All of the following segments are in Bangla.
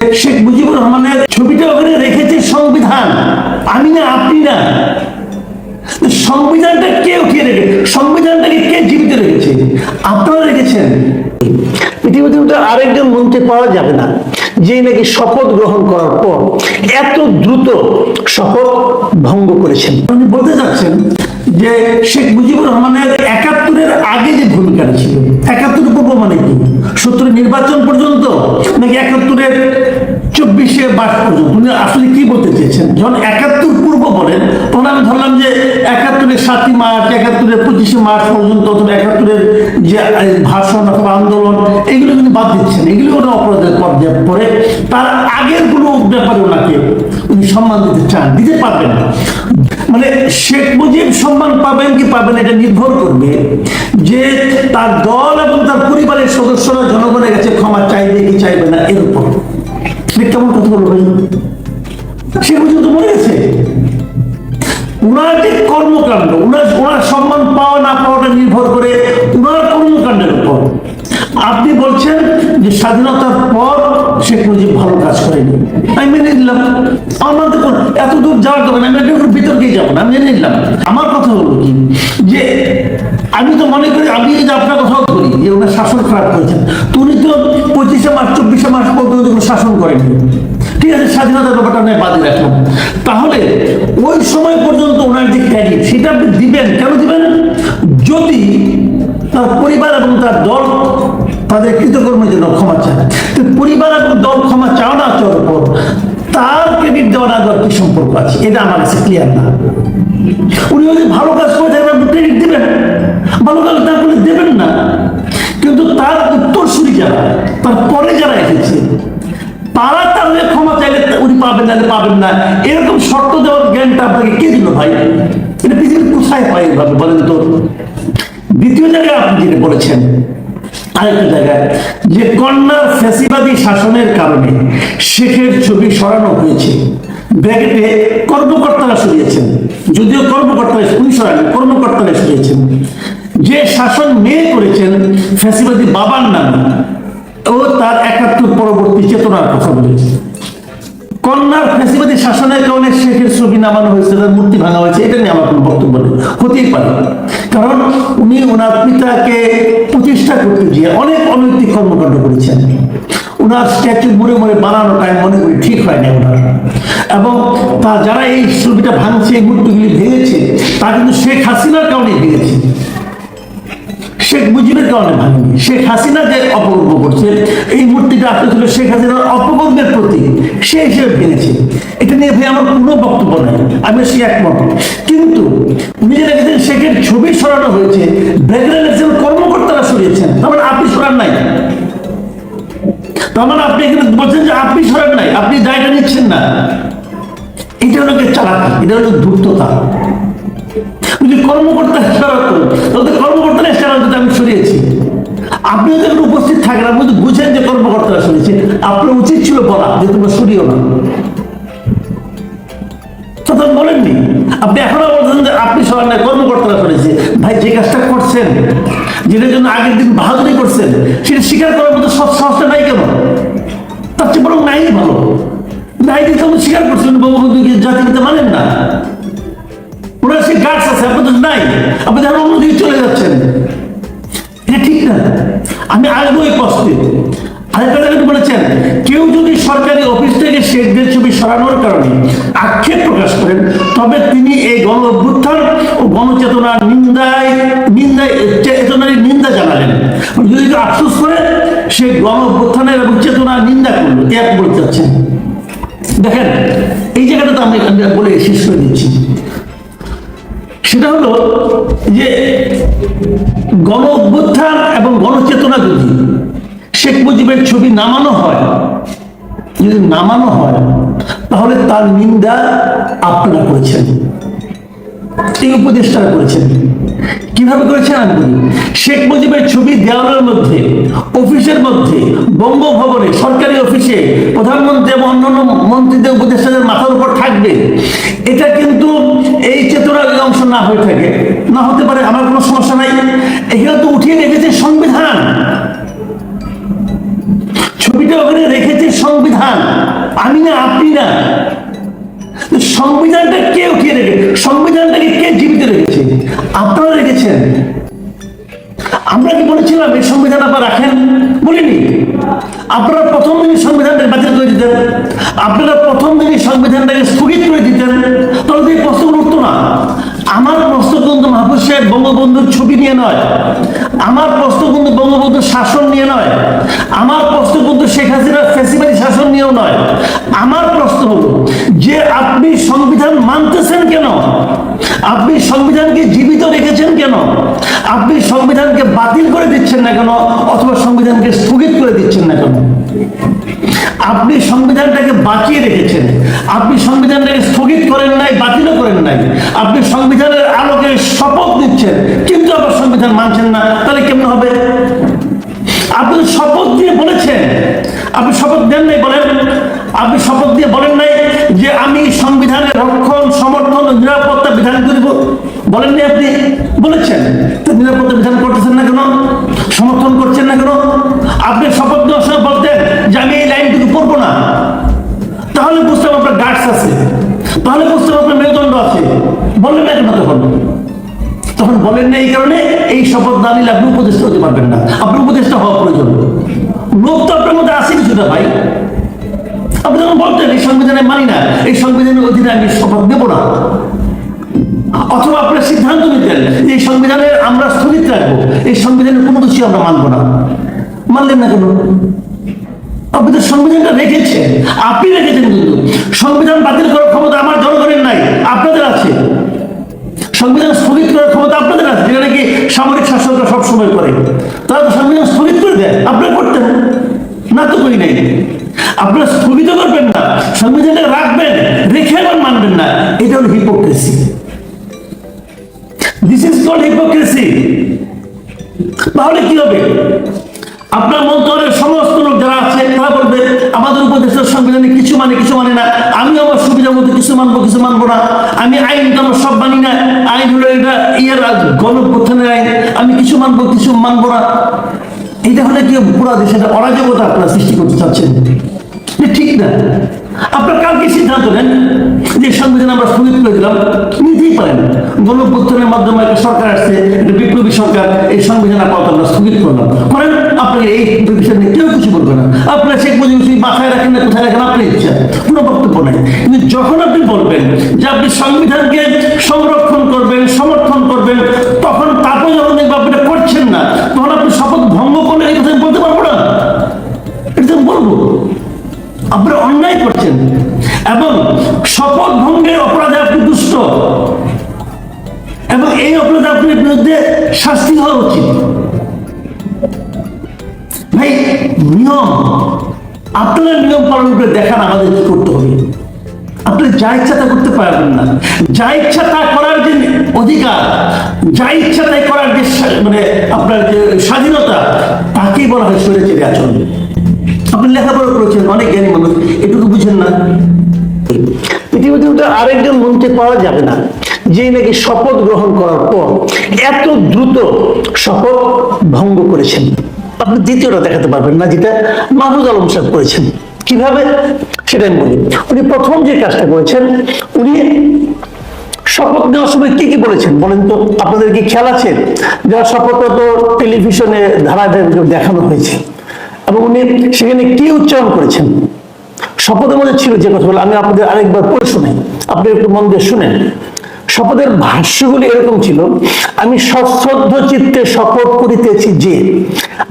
শেখ মুজিবুর রহমানের ছবিটা ওখানে রেখেছে সংবিধান। আমি না, আপনি না। সংবিধানটা কে উঠিয়ে রেখে সংবিধানটাকে কে জীবিত রেখেছে? আপনারা রেখেছেন। পৃথিবীতে আরেকজন মন্ত্রী পাওয়া যাবে না যে নাকি শপথ গ্রহণ করার পর এত দ্রুত শপথ ভঙ্গ করেছেন। উনি বলতে চাচ্ছেন যে শেখ মুজিবুর রহমানের একাত্তরের আগে যে ভূমিকাটা ছিল, একাত্তর পূর্ব মানে কি? সত্তরের নির্বাচন পর্যন্ত নাকি একাত্তরের চব্বিশে বাস পর্যন্ত? উনি আসলে কি বলতে চেয়েছেন? যখন একাত্তর বলেন তখন আমি ধরলাম যে একাত্তরের সাতই মার্চ, একাত্তরের পঁচিশে মার্চ পর্যন্ত অথবা একাত্তরের যে ভাষণ অথবা আন্দোলন, এগুলো কিন্তু বাদ দিচ্ছেন। এগুলো কোনো অপরাধের পর্যায়ে পড়ে তার আগের কোনো ব্যাপারে ওনাকে উনি সম্মান দিতে চান, দিতে পারবেন মানে শেখ মুজিব সম্মান পাবেন কি পাবেন এটা নির্ভর করবে যে তার দল এবং তার পরিবারের সদস্যরা জনগণের কাছে ক্ষমা চাইবে কি চাইবে না এর উপর। কেমন কথা বলব ভাই? শেখ মুজিব তো মরে গেছে। ওনার সম্মান পাওয়া না পাওয়াটা নির্ভর করে উনার কর্মকাণ্ডের উপর। আপনি বলছেন যে স্বাধীনতার পর শেখ মুজিব ভালো কাজ করেনি। আমি মেনে নিলাম। আমার তো এত দূর যাওয়ার দরকার আমি একটু বিতর্কে যাব না। মেনে নিলাম। আমার কথা হলো কি? যে আমি তো মনে করি, আমি যে আপনার কথাও করি যে ওনার শাসন খারাপ করেছেন। তো উনি তো পঁচিশে মার্চ, চব্বিশে মার্চ পর্যন্ত শাসন করেননি। ঠিক আছে স্বাধীনতার ব্যাপারটা আমি বাদে রাখলাম। তাহলে ওই সময় পর্যন্ত ওনার যে ক্রেডিট সেটা আপনি দিবেন? কেন দিবেন? যদি তার পরিবার এবং তার দল তাদের কৃতকর্মের জন্য ক্ষমা চায়। তো পরিবার এবং দল ক্ষমা চাও না চাওয়ার পর তার ক্রেডিট দেওয়া না দেওয়ার কি সম্পর্ক আছে? এটা আমার কাছে ক্লিয়ার না। উনি যদি ভালো কাজ করে থাকেন, আপনি ক্রেডিট দিবেন। ভালো কাজ না করলে দেবেন না। কিন্তু তার উত্তরসূরি যারা, তার পরে যারা এসেছে তারা তাহলে ক্ষমা চাইলে উনি পাবেন না পাবেন না। এরকম শর্ত দেওয়ার জ্ঞানটা আপনাকে কে দিল ভাই? এটা পৃথিবীর কোথায় পাই এভাবে বলেন তো? দ্বিতীয় জায়গায় আপনি যেটা বলেছেন, আরেকটা জায়গায়, যে কন্যার ফ্যাসিবাদী শাসনের কারণে শেখের ছবি সরানো হয়েছে। ব্র্যাকেটে কর্মকর্তারা সরিয়েছেন। যদিও কর্মকর্তারা উনি সরান কর্মকর্তারা সরিয়েছেন। যে শাসন মেয়ে করেছেন, ফ্যাসিবাদী বাবার নামে ও তার একাত্তর পরবর্তী চেতনার কথা বলেছে। কন্যার ফ্যাসিবাদী শাসনের কারণে শেখের ছবি নামানো হয়েছে, তার মূর্তি ভাঙা হয়েছে, এটা নিয়ে আমার কোনো বক্তব্য নেই। হতেই পারে। কারণ উনি ওনার পিতাকে প্রতিষ্ঠা করতে গিয়ে অনেক অনৈতিক কর্মকাণ্ড করেছেন। ওনার স্ট্যাচু মুড়ে মুড়ে বানানোটা আমি মনে করি ঠিক হয়নি ওনার। এবং তা যারা এই ছবিটা ভাঙছে, এই মূর্তিগুলি ভেঙেছে, তা কিন্তু শেখ হাসিনার কারণে ভেঙেছে। শেখ মুজিবের কারণে ভাঙেনি। শেখ হাসিনা যে অপকর্ম করছে, এই মূর্তিটা আসলে ছিল শেখ হাসিনার অপকর্মের প্রতি সে হিসেবে ভেঙেছে। এটা নিয়ে ভাই আমার কোনো বক্তব্য নাই। আমি সে একমত। কিন্তু উনি যে রেখেছেন শেখের ছবি সরানো হয়েছে, ব্যাকগ্রাউন্ড একজন কর্মকর্তারা সরিয়েছেন তার মানে আপনি সরান নাই। তার মানে আপনি এখানে বলছেন যে আপনি সরান নাই। আপনি দায়টা নিচ্ছেন না। এটা হলো চালাকি, এটা হলো ধূর্ততা। যদি কর্মকর্তা সরাতো তাহলে কর্মকর্তারা সরাতো আমি সরিয়েছি আপনি যখন উপস্থিত থাকেন, আপনি তো বুঝেন যে কর্মকর্তারা সরিয়েছে আপনার উচিত ছিল বলা, যে তোমরা সরিও না। তখন বলেননি। আপনি এখনও বলছেন যে আপনি সরান না কর্মকর্তারা সরেছে ভাই, যে কাজটা করছেন, যেটার জন্য আগের দিন বাহাদুরি করছেন, সেটা স্বীকার করার মতো সব সাহসটা নাই কেন? তার চেয়ে বরং নাই ভালো। নাই দিতে স্বীকার করছেন, বঙ্গবন্ধুকে জাতিতে মানেন না। ওনার সে গাছ আছে, আপনাদের নাই। আপনি যেন অন্যদিকে চলে যাচ্ছেন। এটা ঠিক না। আমি আসব এই কষ্টে আরেকটা বলেছেন, কেউ যদি সরকারি অফিস থেকে শেখদের ছবি সরানোর কারণে আক্ষেপ প্রকাশ করেন, তবে তিনি এই গণ ও গণচেতনার নিন্দায় নিন্দায় চেতনার নিন্দা জানালেন। যদি কেউ আফসোস করে, সে গণ এবং চেতনার নিন্দা করল এক বলতে চাচ্ছেন? দেখেন, এই জায়গাটা তো আমি বলে শেষ করে দিচ্ছি। সেটা হলো যে গণ অভ্যুত্থান এবং গণচেতনা যদি শেখ মুজিবের ছবি নামানো হয়, যদি নামানো হয়, তাহলে তার নিন্দা আপনারা করেছেন, এই উপদেষ্টারা করেছেন। কীভাবে করেছেন আমি শেখ মুজিবের ছবি দেওয়ালের মধ্যে, অফিসের মধ্যে, বঙ্গভবনে, সরকারি অফিসে, প্রধানমন্ত্রী এবং অন্যান্য মন্ত্রীদের, উপদেষ্টাদের মাথার উপর থাকবে। এটা কিন্তু এই চেতনার অংশ না হয়ে থাকে। না হতে পারে, আমার কোনো সমস্যা নাই। এখানে তো উঠিয়ে রেখেছে সংবিধান। ছবিটা ওখানে রেখেছে সংবিধান। আমি না, আপনি না। সংবিধানটা কে উঠিয়ে রেখে সংবিধানটাকে কে জীবিত রেখেছে? আপনারা রেখেছেন। আমরা কি বলেছিলাম এই সংবিধান আবার রাখেন? বলিনি। আপনারা প্রথম দিনই সংবিধানটাকে বাতিল করে দিতেন। আপনারা প্রথম দিনই সংবিধানটাকে স্থগিত করে দিতেন। তাহলে এই প্রশ্নগুলো উঠতো না। আমার প্রশ্ন কিন্তু সাহেব বঙ্গবন্ধুর ছবি নিয়ে নয়। আমার প্রশ্ন বঙ্গবন্ধুর শাসন নিয়ে নয়। আমার প্রশ্ন শেখ হাসিনার ফেসিবাদী শাসন নিয়েও নয়। আমার প্রশ্ন হলো আপনি সংবিধান মানতেছেন কেন? আপনি সংবিধানকে জীবিত রেখেছেন কেন? আপনি সংবিধানকে বাতিল করে দিচ্ছেন না কেন? অথবা সংবিধানকে স্থগিত করে দিচ্ছেন না কেন? আপনি সংবিধানটাকে বাঁচিয়ে রেখেছেন। আপনি সংবিধানটাকে স্থগিত করেন নাই, বাতিলও করেন নাই। আপনি সংবিধানের আলোকে শপথ নিচ্ছেন, কিন্তু আবার সংবিধান মানছেন না। তাহলে কেমন হবে? আপনি শপথ দিয়ে বলেছেন। আপনি শপথ দেন নাই বলেন? আপনি শপথ দিয়ে বলেন নাই? আমি সংবিধানের রক্ষণ, সমর্থন ও নিরাপত্তা বিধান করিব। বলেন নাই আপনি? বলেছেন। তো নিরাপত্তা বিধান করতেছেন না কেন? সমর্থন করছেন না কেন? আপনি শপথ দেওয়ার সময় বলতেন যে আমি এই লাইনটুকু পড়ব না। তাহলে বুঝতাম আপনার গার্ডস আছে। তাহলে বুঝতাম আপনার মেরুদণ্ড আছে। বললেন না কেন তখন? তখন বলেন না এই কারণে এই শপথ না নিলে আপনি উপদেষ্টা হতে পারবেন না। আপনি উপদেষ্টা হওয়া প্রয়োজন। লোক তো আপনার মধ্যে আছে কিছুটা ভাই। বলতেন এই সংবিধানে মানি না। এই সংবিধানের অধীনে আমি শপথ নেব না। অথবা আপনার সিদ্ধান্ত নিতেন এই সংবিধানের আমরা স্থগিত রাখব। এই সংবিধানের কোনো কিছু আমরা মানবো না। মানলেন না কেন? আপনি তো সংবিধানটা রেখেছেন। আপনি রেখেছেন কিন্তু। সংবিধান বাতিল করার ক্ষমতা আমার জনগণের নাই, আপনাদের আছে। সংবিধান স্থগিত করার ক্ষমতা আপনাদের আছে, যেটা নাকি সামরিক শাসকরা সবসময় করে। তারা তো সংবিধান স্থগিত করে দেয়। আপনারা করতেন। না তো করি নাই। আপনারা স্থগিত করবেন না সংবিধানটা রাখবেন, রেখে আবার মানবেন না। এটা হলো hypocrisy this is called hypocrisy তাহলে কি হবে? আপনার মন্ত্রণের সমস্ত লোক যারা আছে, তারা বলবে, আমাদের উপদেশের সংবিধানে কিছু মানে কিছু মানে না। আমি আমার সুবিধা মতো কিছু মানবো কিছু মানবো না। আমি আইন কানুন সব মানি না। আইন হলো এটা, ইয়ের গণপ্রথানের আইন। আমি কিছু মানবো কিছু মানবো না। এটা হলে কি পুরো দেশে একটা অরাজকতা আপনারা সৃষ্টি করতে চাচ্ছেন? ঠিক না। আপনার কালকে সিদ্ধান্ত নেন যে সংবিধান আমরা স্থগিত করে দিলাম নিতেই পারেন। গণপ্রথানের মাধ্যমে একটা সরকার আসছে, একটা বিপ্লবী সরকার, এই সংবিধান আপাতত আমরা স্থগিত করলাম। করেন, আপনাকে এই বিষয় নিয়ে কেউ কিছু বলবে না। আপনার শেখ মুজিবুর রহমান মাথায় রাখেন না, কোথায় রাখেন, আপনি ইচ্ছা। কোনো বক্তব্য নেই। কিন্তু যখন আপনি বলবেন যে আপনি সংবিধানকে সংরক্ষণ করবেন, সমর্থন করবেন, তখন তারপরে যখন দেখব আপনি করছেন না। তখন আপনি শপথ ভঙ্গ করলে এই কথা বলতে পারব না। এটা বলব। আপনারা অন্যায় করছেন। এবং শপথ ভঙ্গের অপরাধে আপনি দুষ্ট। এবং এই অপরাধে আপনার বিরুদ্ধে শাস্তি হওয়া উচিত। ভাই, নিয়ম। আপনারা নিয়ম পালন করে দেখান আমাদের কি করতে হবে। আপনি যা ইচ্ছা তা করতে পারবেন না। যা ইচ্ছা তা করার যে অধিকার, যা ইচ্ছা তাই করার যে মানে আপনার যে স্বাধীনতা, তাকেই বলা হয় স্বৈরাচারী আচরণ। আপনি লেখাপড়া করেছেন, অনেক জ্ঞানী মানুষ, এটুকু বুঝেন না। পৃথিবীতে তো আরেকজন মন্ত্রী পাওয়া যাবে না যে নাকি শপথ গ্রহণ করার পর এত দ্রুত শপথ ভঙ্গ করেছেন। আপনি দ্বিতীয়টা দেখাতে পারবেন না, যেটা মাহমুদ আলম সাহেব করেছেন। কীভাবে? সেটা আমি বলি। উনি প্রথম যে কাজটা করেছেন, উনি শপথ নেওয়ার সময় কি কি বলেছেন বলেন তো? আপনাদের কি খেয়াল আছে? যারা শপথ তো টেলিভিশনে ধারাবাহিক দেখানো হয়েছে। এবং উনি সেখানে কি উচ্চারণ করেছেন? শপথের মধ্যে ছিল যে কথা বলে আমি আপনাদের আরেকবার পড়ে শুনাই। আপনি একটু মন দিয়ে শুনেন। শপথের ভাষ্যগুলি এরকম ছিল, আমি সশ্রদ্ধ চিত্তে শপথ করিতেছি যে,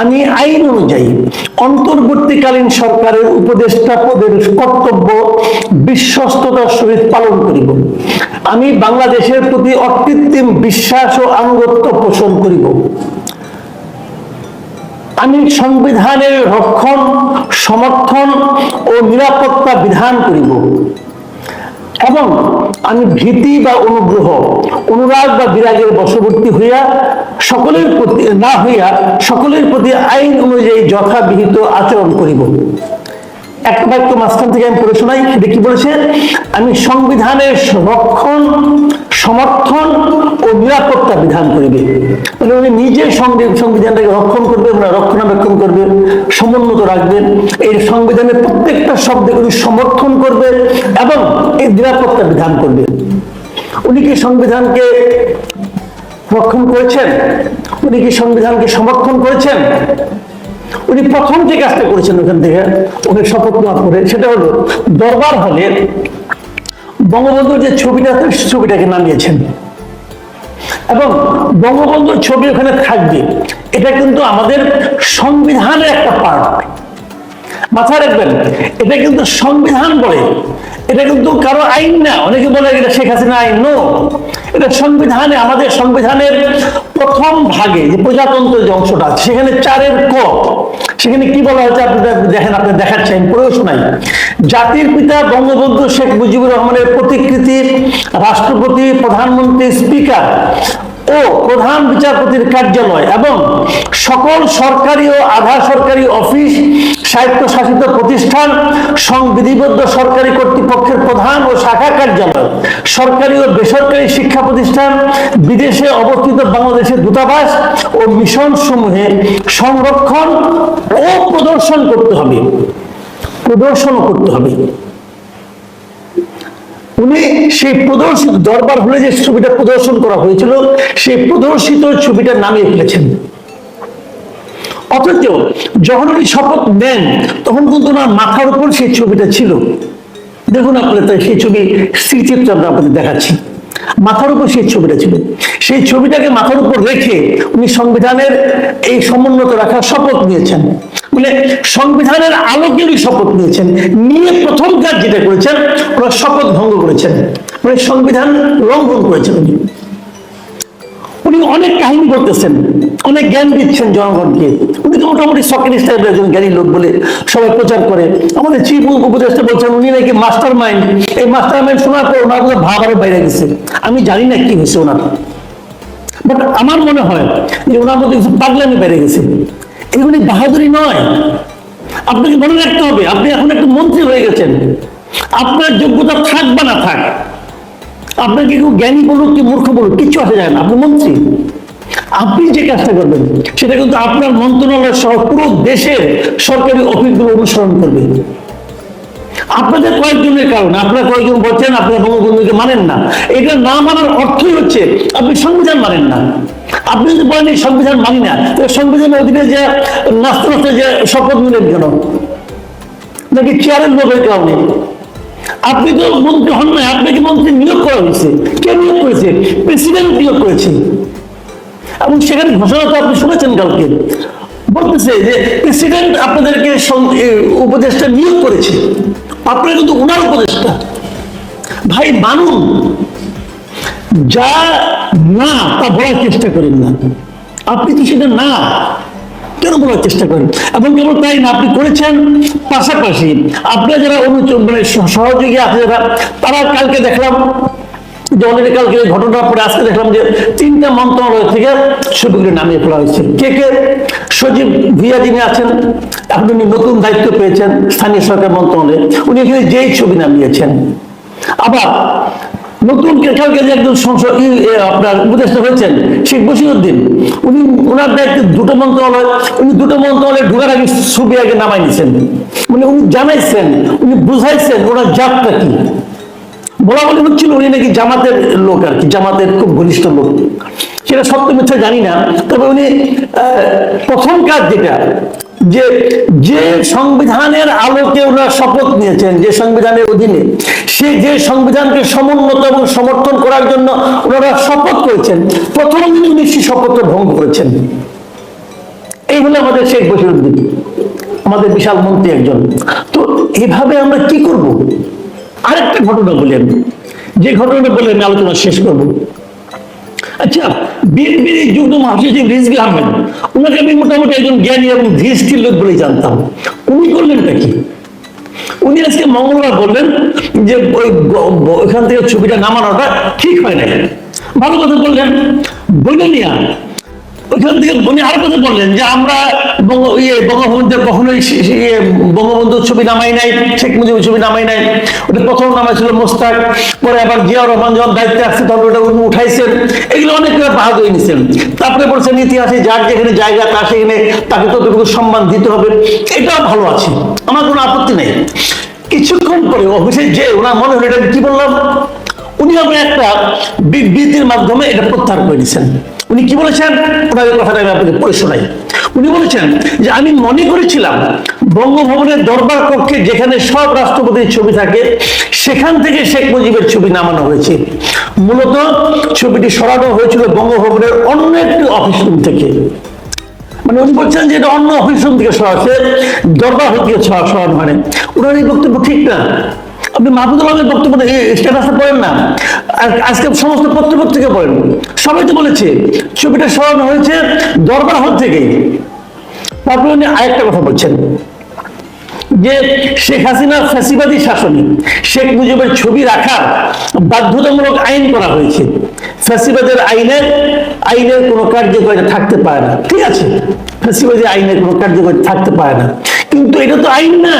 আমি আইন অনুযায়ী অন্তর্বর্তীকালীন সরকারের উপদেষ্টা পদের কর্তব্য বিশ্বস্ততার সহিত পালন করিব। আমি বাংলাদেশের প্রতি অকৃত্রিম বিশ্বাস ও আনুগত্য পোষণ করিব। আমি সংবিধানের রক্ষণ, সমর্থন ও নিরাপত্তা বিধান করিব। এবং আমি ভীতি বা অনুগ্রহ, অনুরাগ বা বিরাগের বশবর্তী হইয়া সকলের প্রতি, না হইয়া সকলের প্রতি আইন অনুযায়ী যথাবিহিত আচরণ করিব। একটা বাক্য মাঝখান থেকে আমি পড়ে শোনাই বলেছে? আমি সংবিধানের রক্ষণ সমর্থন ও নিরাপত্তা বিধান মানে উনি নিজে সংবিধানটাকে রক্ষণ রক্ষণাবেক্ষণ করবে, সমুন্নত রাখবেন এই সংবিধানের প্রত্যেকটা শব্দকে উনি সমর্থন করবে এবং এই নিরাপত্তা বিধান করবে। উনি কি সংবিধানকে রক্ষণ করেছেন? উনি কি সংবিধানকে সমর্থন করেছেন? উনি প্রথম যে কাজটা করেছেন ওখান থেকে ওকে শপথ নেওয়ার পরে, সেটা হলো দরবার হলে বঙ্গবন্ধুর যে ছবিটা আছে ছবিটাকে নামিয়েছেন। এবং বঙ্গবন্ধুর ছবি ওখানে থাকবে। এটা কিন্তু আমাদের সংবিধানের একটা পার্ট মাথায় রাখবেন, এটা কিন্তু সংবিধান বলে। এটা কিন্তু কারও আইন না। অনেকে বলে এটা শেখ হাসিনা আইন। নো এটা সংবিধানে, আমাদের সংবিধানের প্রথম ভাগে যে প্রজাতন্ত্র যে অংশটা সেখানে চারের ক। সেখানে কি বলা হয়েছে? আপনি দেখেন আপনি দেখাচ্ছেন প্রয়োগ নাই জাতির পিতা বঙ্গবন্ধু শেখ মুজিবুর রহমানের প্রতিকৃতি, রাষ্ট্রপতি, প্রধানমন্ত্রী, স্পিকার। ও প্রধান বিচারপতির কার্যালয় এবং সকল সরকারি ও আধা সরকারি অফিস, স্বায়ত্তশাসিত প্রতিষ্ঠান, সংবিধিবদ্ধ সরকারি কর্তৃপক্ষের প্রধান ও শাখা কার্যালয়, সরকারি ও বেসরকারি শিক্ষা প্রতিষ্ঠান, বিদেশে অবস্থিত বাংলাদেশের দূতাবাস ও মিশন সমূহে সংরক্ষণ ও প্রদর্শন করতে হবে। প্রদর্শনও করতে হবে। উনি সেই প্রদর্শিত দরবার হলে যে ছবিটা প্রদর্শন করা হয়েছিল, সেই প্রদর্শিত ছবিটা নামিয়ে ফেলেছেন অথচ যখন উনি শপথ নেন, তখন কিন্তু ওনার মাথার উপর সেই ছবিটা ছিল। দেখুন আপনার সেই ছবি স্মৃতিচিত্র আমরা আপনাদের দেখাচ্ছি। মাথার উপর সেই ছবিটা ছিল। সেই ছবিটাকে মাথার উপর রেখে উনি সংবিধানের এই সমুন্নত রাখার শপথ নিয়েছেন। মানে সংবিধানের আলোকে উনি শপথ নিয়েছেন। নিয়ে প্রথম কাজ যেটা করেছেন ওরা শপথ ভঙ্গ করেছেন। মানে সংবিধান লঙ্ঘন করেছেন উনি। উনি অনেক কাহিনী বলতেছেন, অনেক জ্ঞান দিচ্ছেন জনগণকে। উনি তো মোটামুটি সকেট টাইপের একজন জ্ঞানী লোক বলে সবাই প্রচার করে। আমাদের চিফ উপদেষ্টা বলছেন, উনি নাকি মাস্টার মাইন্ড এই মাস্টার মাইন্ড শোনার পর ওনার ভাব আরও বাইরে গেছে। আমি জানি না কি হয়েছে ওনার। বাট আমার মনে হয় যে ওনার মধ্যে কিছু পাগলামি বেড়ে গেছে, এগুলি বাহাদুরি নয়। আপনাকে মনে রাখতে হবে, আপনি এখন একটু মন্ত্রী হয়ে গেছেন। আপনার যোগ্যতা থাক বা না থাক আপনাকে কেউ জ্ঞানী বলুক কি মূর্খ বলুক, কিচ্ছু আসে যায় না। আপনি মন্ত্রী। আপনি যে কাজটা করবেন, সেটা কিন্তু আপনার মন্ত্রণালয় সহ পুরো দেশের সরকারি অফিসগুলো অনুসরণ করবে। আপনাদের কয়েকজনের কারণে, আপনারা কয়েকজন বলছেন, আপনারা বঙ্গবন্ধুকে মানেন না। এটা না মানার অর্থই হচ্ছে, আপনি সংবিধান মানেন না। আপনি যদি বলেন এই সংবিধান মানি না, তাহলে সংবিধানের অধীনে যে নাচতে যে শপথ নিলেন কেন? নাকি চেয়ারের লোকের কারণে? আপনি তো মন্ত্রী হন না আপনাকে মন্ত্রী নিয়োগ করা হয়েছে। কে নিয়োগ করেছে? প্রেসিডেন্ট নিয়োগ করেছে। এবং সেখানে ঘোষণা তো আপনি শুনেছেন কালকে। বলতেছে যে প্রেসিডেন্ট আপনাদেরকে উপদেষ্টা নিয়োগ করেছে। আপনারা কিন্তু ওনার উপদেষ্টা। ভাই মানুন যা না, তা বলার চেষ্টা করেন না। আপনি তো সেটা না, কেন বলার চেষ্টা করেন? এবং কেবল তাই না, আপনি করেছেন পাশাপাশি। আপনার যারা অনুচন্দ্রের মানে সহযোগী আছে যারা, তারা কালকে দেখলাম অলরেডি কালকে ঘটনার পরে আজকে দেখলাম যে তিনটা মন্ত্রণালয় থেকে ছবিগুলো নামিয়ে ফেলা হয়েছে। কে কে? সচিব ভিয়া যিনি আছেন, আপনি উনি নতুন দায়িত্ব পেয়েছেন স্থানীয় সরকার মন্ত্রণালয়ে। উনি এখানে যেই ছবি নামিয়েছেন। আবার নতুন কালকে যে একজন সংসদ আপনার উপদেষ্টা হয়েছেন, শেখ বসিরুদ্দিন উনি ওনার দায়িত্বে দুটো মন্ত্রণালয়, উনি দুটো মন্ত্রণালয়ে ঢোকার আগে ছবি আগে নামাই নিয়েছেন মানে উনি জানাইছেন, উনি বুঝাইছেন ওনার জাতটা কি। বলা বলি হচ্ছিল উনি নাকি জামাতের লোক আর কি, জামাতের খুব ঘনিষ্ঠ লোক। সেটা সত্য মিথ্যা জানি না, তবে উনি প্রথম কাজ যেটা, যে যে সংবিধানের আলোকে ওনারা শপথ নিয়েছেন, যে সংবিধানের অধীনে, সে যে সংবিধানকে সমুন্নত এবং সমর্থন করার জন্য ওনারা শপথ করেছেন, প্রথম উনি সেই শপথটা ভঙ্গ করেছেন। এই হলো আমাদের শেখ বসিরুদ্দিন আমাদের বিশাল মন্ত্রী একজন। তো এভাবে আমরা কি করব? আরেকটা ঘটনা বলি আমি। যে ঘটনাটা বলে আমি আলোচনা শেষ করব। আচ্ছা বিএনপির এই যুগ্ম মহাসচিব রিজভি আহমেদ, ওনাকে আমি মোটামুটি একজন জ্ঞানী এবং ধীরস্থির লোক বলেই জানতাম। উনি করলেনটা কি? উনি আজকে মঙ্গলবার বললেন যে ওইখান থেকে ছবিটা নামানোটা ঠিক হয় না ভালো কথা বললেন। বলে নিয়া ওইখান থেকে উনি আরও কথা বললেন যে আমরা ইয়ে বঙ্গবন্ধু কখনোই ইয়ে বঙ্গবন্ধুর ছবি নামাই নাই, শেখ মুজিবের ছবি নামাই নাই। ওটা প্রথম নামাই ছিল মোস্তাক। পরে আবার জিয়া রহমান যখন দায়িত্বে আসছে, তখন ওটা উনি উঠাইছেন। এগুলো অনেক বাহাদুরি নিছেন তারপরে বলছেন, ইতিহাসে যার যেখানে জায়গা তার সেখানে তাকে ততটুকু সম্মান দিতে হবে। এটাও ভালো আছে। আমার কোনো আপত্তি নেই। কিছুক্ষণ পরে অফিসে যে ওনার মনে হলো, এটা কি বললাম? উনি আবার একটা বিবৃতির মাধ্যমে এটা প্রত্যাহার করে নিয়েছেন উনি কি বলেছেন? ওনার কথাটা আমি আপনাকে পড়ে শোনাই। উনি বলেছেন যে, আমি মনে করেছিলাম বঙ্গভবনের দরবার কক্ষে যেখানে সব রাষ্ট্রপতির ছবি থাকে, সেখান থেকে শেখ মুজিবের ছবি নামানো হয়েছে। মূলত ছবিটি সরানো হয়েছিল বঙ্গভবনের অন্য একটি অফিস রুম থেকে। মানে উনি বলছেন যে, এটা অন্য অফিস রুম থেকে সরাচ্ছে দরবার হল থেকে সরা- সরানো হয় ওনার এই বক্তব্য ঠিক না। আপনি মাহবুদুল আলমের বক্তব্য স্ট্যাটাসে পড়েন না। আজকে সমস্ত পত্রপত্রিকা পড়েন। সবাই তো বলেছে ছবিটা সরানো হয়েছে দরবার হল থেকেই তারপরে উনি আরেকটা কথা বলছেন, যে শেখ হাসিনার ফ্যাসিবাদী শাসনে শেখ মুজিবের ছবি রাখার বাধ্যতামূলক আইন করা হয়েছে। ফ্যাসিবাদের আইনের আইনের কোনো কার্যকারিতা থাকতে পারে না। ঠিক আছে, ফ্যাসিবাদী আইনের কোনো কার্যকারিতা থাকতে পারে না। কিন্তু এটা তো আইন না।